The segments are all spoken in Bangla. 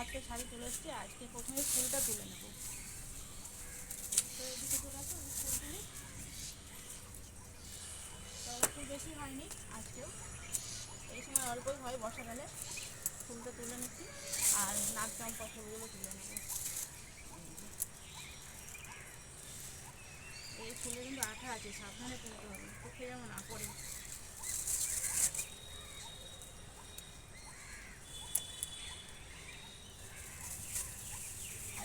আজকে শাড়ি চলে এসেছি, আজকে প্রথমে ফুলটা তুলে নেব। তুলি বেশি হয়নি আজকেও। এই সময় অল্পই হয় বর্ষাকালে। ফুলটা তুলে নিচ্ছি, আর নাক চম্পা ফুলগুলো তুলে নেব। এই ফুলে কিন্তু আঠা আছে, সাবধানে তুলতে হবে। চোখে যেমন না পড়ে।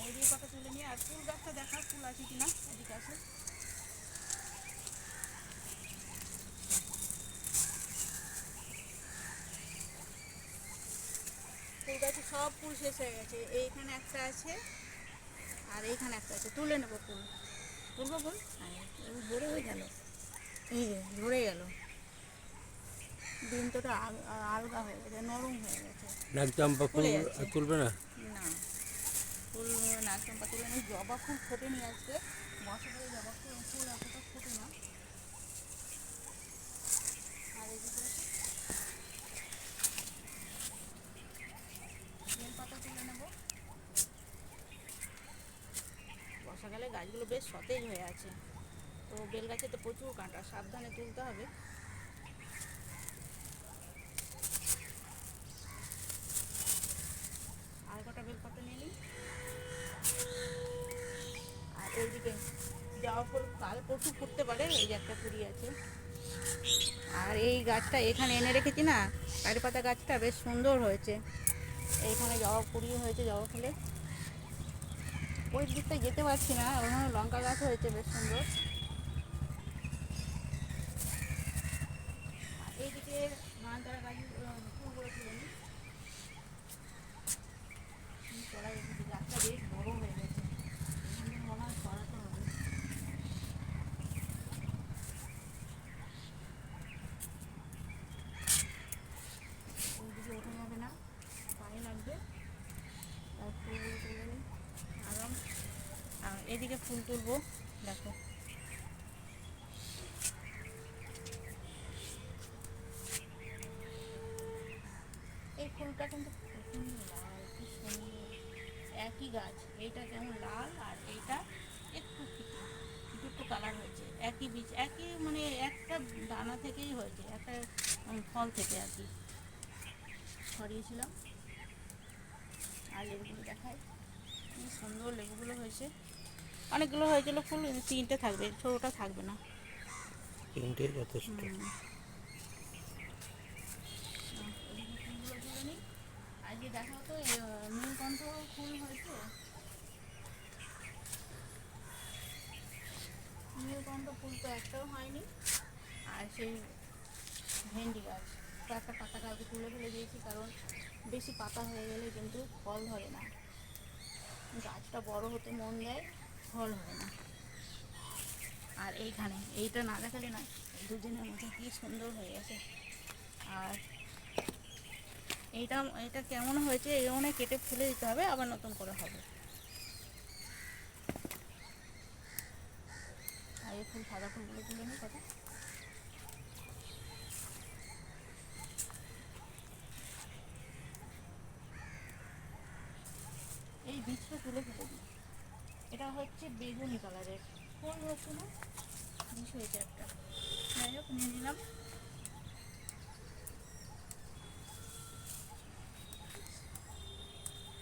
এদিকে কত তুলে নিয়ে আর ফুল গাছটা দেখা ফুল আছে কিনা এদিকে আছে ফুল গাছে সব ফুল শেষ হয়ে গেছে। এইখানে একটা আছে আর এইখানে একটা আছে। তুলে নেব ফুল। তুলবো ফুল? হ্যাঁ এই ঝরে হয়ে গেল। এই যে ঝরে গেল। দিন তোটা আলগা হয়ে গেছে নরম হয়ে গেছে। নাক চম্পা ফুল ফুলে তুলবে না? না। ফুল নাক চম্পা তুলে নেই জবা ফুল ফোটেনি আজকে। বছরে জবা ফুল ফুল এতটা ফোটে না। আর এদিকে পাতা তুলে বর্ষাকালে গাছগুলো বেশ সতেজ হয়ে আছে। তো বেল গাছে তো প্রচুর কাঁটা, সাবধানে তুলতে হবে আর কটা বেল পাতা নিয়ে নিই আর এইদিকে জবা ফুল পরশু ফুটতে পারে? এই যে একটা কুড়ি আছে। আর এই গাছটা এখানে এনে রেখেছি না? কারি পাতা গাছটা বেশ সুন্দর হয়েছে। এইখানে জবা কুড়ি হয়েছে, জবা ফুলে। ওই দিকটা যেতে পারছি না, ওখানে লঙ্কা গাছ হয়েছে, বেশ সুন্দর আর এইদিকে নয়নতারা গাছ ফুলগুলো তুলে নিই কি করা যায় কিন্তু গাছটা বেশ বড় হয়ে গেছে এখান থেকে মনে হয় সরাতে হবে ওইদিকে ওঠা যাবে না পায়ে লাগবে আর ফুলগুলো তুলে নিই আরাম আর এদিকে ফুল তুলবো, দেখো। এই ফুলটা কিন্তু সুন্দর। একই গাছ, এইটা যেমন লাল আর এইটা একটু একটু কালার হয়েছে, একই বীজ, একই মানে একটা দানা থেকেই হয়েছে, একটা ফল থেকে আর কি। ছড়িয়েছিলাম। আর লেবুগুলো দেখায় কি সুন্দর লেবুগুলো হয়েছে। অনেকগুলো হয়েছিল ফুল তিনটে থাকবে ছোটোটা থাকবে না। তিনটে যথেষ্ট। আজকে তো নীলকণ্ঠ ফুল হয়েছে। নীলকণ্ঠ ফুল তো একটাও হয়নি। আর সেই ভেন্ডি গাছ তো একটা পাতা কাউকে তুলে ফেলে দিয়েছি কারণ বেশি পাতা হয়ে গেলে কিন্তু ফল ধরে না। গাছটা বড় হতে মন দেয়। ফল হয় না। আর এইখানে, এইটা না দেখালে না, দুজনের মধ্যে কি সুন্দর হয়ে গেছে। আর এইটা এটা কেমন হয়েছে, এই মনে কেটে ফেলে দিতে হবে, আবার নতুন করে হবে। আর এই ফুল, সাদা ফুলগুলো তুলে নিই, কথা এই বীজটা তুলে ফেলে দিই এটা হচ্ছে বেগুনি কালারের কোন না বিষ হয়েছে একটা। যাই হোক, নিয়ে নিলাম।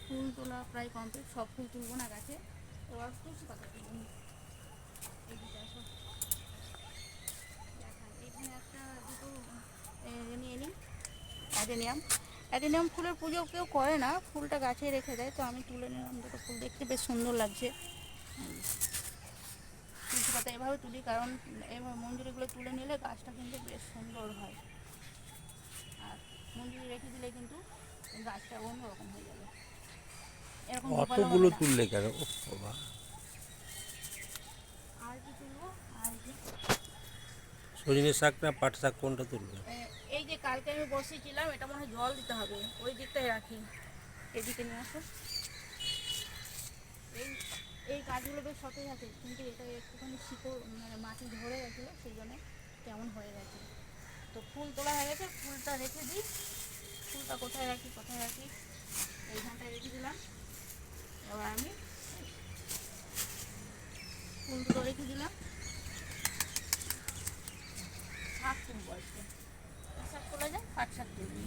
ফুল তোলা প্রায় কমপ্লিট সব ফুল তুলবো না গাছে। এবার তুলছি পাতা তুলবো। একটা দুটো নিয়ে নিই। অ্যাডেনিয়াম অ্যাডেনিয়াম ফুলের পুজো কেউ করে না, ফুলটা গাছে রেখে দেয়। তো আমি তুলে নিলাম দুটো ফুল। দেখতে বেশ সুন্দর লাগছে। তুলসী পাতা এভাবে তুলি কারণ এভাবে মঞ্জুরিগুলো তুলে নিলে গাছটা কিন্তু বেশ সুন্দর হয়। আর মঞ্জুরি রেখে দিলে কিন্তু গাছটা অন্যরকম হয়ে যাবে। এরকম অতগুলো তুললে কেন? ও বাবা। আর কি তুলবো? আর কি? সজনে শাক না পাট শাক কোনটা তুলবে? এই যে কালকে আমি বসেছিলাম এটা মনে হয় জল দিতে হবে। ওই দিকটায় রাখি। এদিকে নিয়ে আসো। এই এই গাছগুলো বেশ সতেজ আছে, কিন্তু এটা একটুখানি শীতল মানে মাটি ধরে গেছিল সেই জন্য কেমন হয়ে গেছে। তো ফুল তোলা হয়ে গেছে, ফুলটা রেখে দিই। ফুলটা কোথায় রাখি কোথায় রাখি, এইখানটায় রেখে দিলাম দিলাম এবার আমি ফুল দুটো রেখে দিলাম শাক তুলবো আজকে কি শাক তোলা যায় পাট শাক তুলবি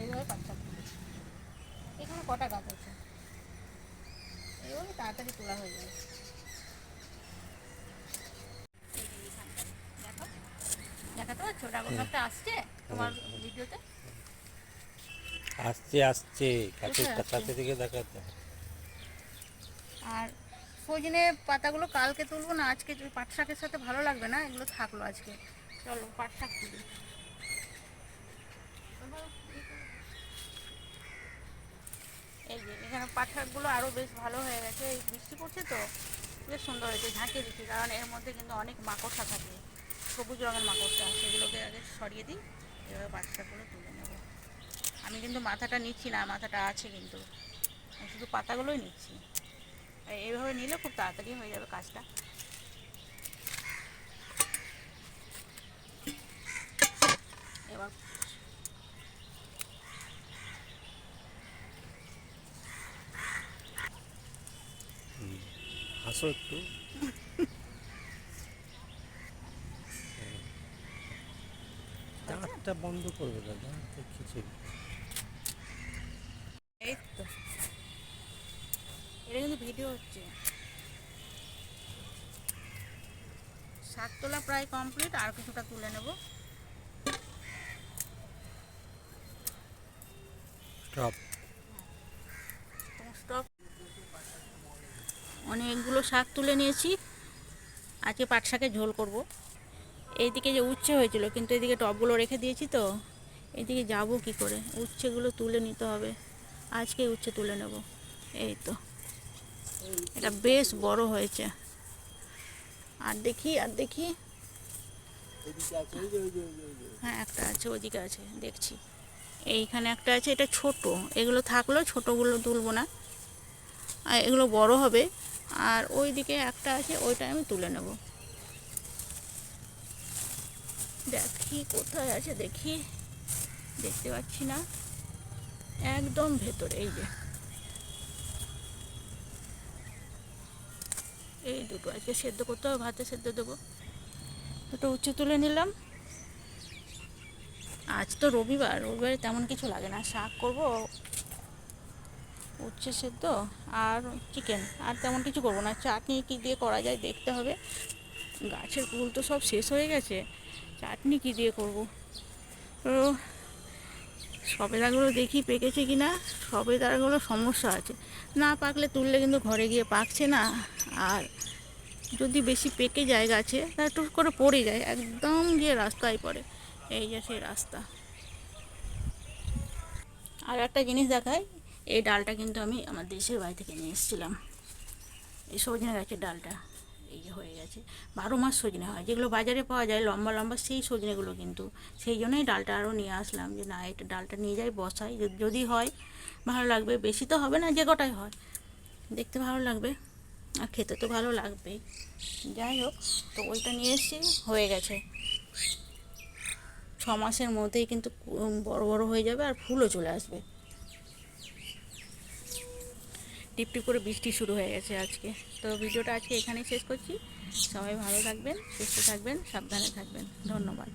এইভাবে পাট শাক তুলি এখানে কটা গাছ আছে এইভাবে তাড়াতাড়ি তোলা হয়ে যাবে। দেখো পারছ ড্রাগন গাছটা আসছে তোমার ভিডিওতে? আসছে আসছে কাছে কোথায় আসছে? কাছে থেকে দেখাতে আর সজনে পাতাগুলো কালকে তুলবো না আজকে যে পাট শাকের সাথে ভালো লাগবে না এগুলো থাকল আজকে। চলো পাট শাক তুলি। এই যে, এখানে পাট আরও বেশ ভালো হয়ে গেছে। এই বৃষ্টি পড়ছে তো, বেশ সুন্দর হয়েছে, ঝাঁকিয়ে দিচ্ছি, কারণ এর মধ্যে কিন্তু অনেক মাকড়সা থাকে। সবুজ রঙের মাকড়সা, সেগুলোকে আগে সরিয়ে দিই এভাবে পাট তুলে নেব। আমি কিন্তু মাথাটা নিচ্ছি না, মাথাটা আছে কিন্তু। শুধু পাতাগুলোই নিচ্ছি। এইভাবে নিলে খুব তাড়াতাড়ি হয়ে যাবে কাজটা এবার হাসো একটু? চারটা বন্ধ করবে দাদা কিছু এই তো। এটা কিন্তু ভিডিও হচ্ছে। শাক তোলা প্রায় কমপ্লিট আর কিছুটা তুলে নেব। স্টপ অনেকগুলো শাক তুলে নিয়েছি। আজকে পাট শাকের ঝোল করব। এইদিকে যে উচ্ছে হয়েছিল, কিন্তু এদিকে টবগুলো রেখে দিয়েছি তো। এদিকে যাব কি করে? উচ্ছেগুলো তুলে নিতে হবে। আজকে উচ্ছে তুলে নেব। এই তো। এটা বেশ বড় হয়েছে। আর দেখি আর দেখি। হ্যাঁ একটা আছে ওইদিকে আছে, দেখছি। এইখানে একটা আছে, এটা ছোট। এগুলো থাকল ছোটগুলো তুলবো না। আর এগুলো বড় হবে। আর ওই দিকে একটা আছে, ওইটা আমি তুলে নেব। দেখি কোথায় আছে, দেখি। দেখতে পাচ্ছি না। একদম ভেতরে, এই যে। এই দুটো, আজকে সেদ্ধ করতে হবে, ভাতে সেদ্ধ দেবো। দুটো উচ্চ তুলে নিলাম। আজ তো রবিবার, রবিবারে তেমন কিছু লাগে না। শাক করব উচ্ছে সেদ্ধ আর চিকেন আর তেমন কিছু করব না। চাটনি কী দিয়ে করা যায় দেখতে হবে। গাছের ফুল তো সব শেষ হয়ে গেছে। চাটনি কী দিয়ে করব? তো সবেদাগুলো দেখি পেকেছে কি না সবেদাগুলো সমস্যা আছে। না পাকলে তুললে কিন্তু ঘরে গিয়ে পাকছে না। আর যদি বেশি পেকে যায় গাছে, তা একটু করে পড়ে যায়, একদম গিয়ে রাস্তায় পড়ে। এই যে সেই রাস্তা। আর একটা জিনিস দেখায় এই ডালটা কিন্তু আমি আমার দেশের বাড়ি থেকে নিয়ে এসেছিলাম। এই সজনে গাছের ডালটা, এই যে হয়ে গেছে। বারো মাস সজনে হয়। যেগুলো বাজারে পাওয়া যায়, লম্বা লম্বা সেই সজনেগুলো কিন্তু। সেই জন্যই ডালটা আরও নিয়ে আসলাম যে, না, এটা ডালটা নিয়ে যাই, বসাই। যদি- হয়, ভালো লাগবে। বেশি তো হবে না, যে কটাই হয়। দেখতে ভালো লাগবে আর খেতে তো ভালো লাগবেই। যাই হোক, তো ওইটা নিয়ে এসেছি, হয়ে গেছে। ছ মাসের মধ্যেই কিন্তু বড় বড় হয়ে যাবে আর ফুলও চলে আসবে। টিপ টিপ করে বৃষ্টি শুরু হয়ে গেছে আজকে। তো ভিডিওটা আজকে এখানেই শেষ করছি। সবাই ভালো থাকবেন, সুস্থ থাকবেন, সাবধানে থাকবেন। ধন্যবাদ।